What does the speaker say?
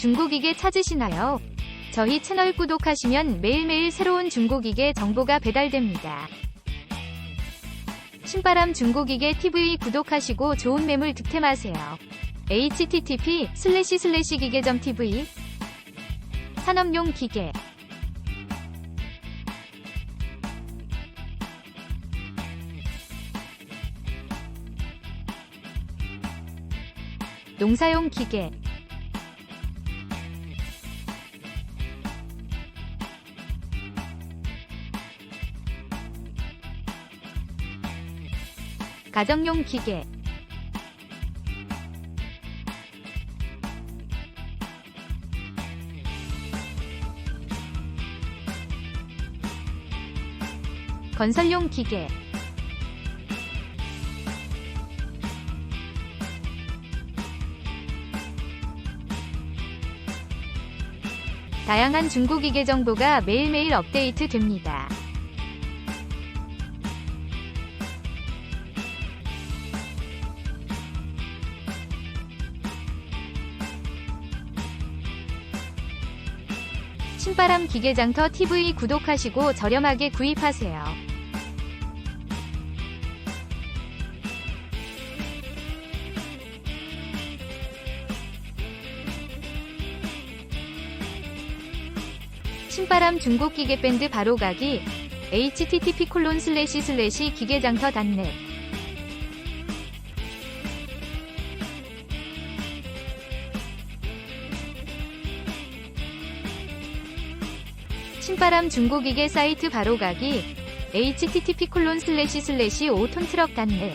중고기계 찾으시나요? 저희 채널 구독하시면 매일매일 새로운 중고기계 정보가 배달됩니다. 신바람 중고기계 TV 구독하시고 좋은 매물 득템하세요. http 슬래시 슬래시 기계점 TV 산업용 기계 농사용 기계 가정용 기계 건설용 기계 다양한 중고기계 정보가 매일매일 업데이트 됩니다. 신바람 기계장터 TV 구독하시고 저렴하게 구입하세요. 신바람 중국 기계 밴드 바로 가기 http 콜론 슬래시 슬래시 기계장터 닷넷 신바람 중고기계 사이트 바로 가기 http 콜론 슬래시 슬래시 5톤트럭 닷넷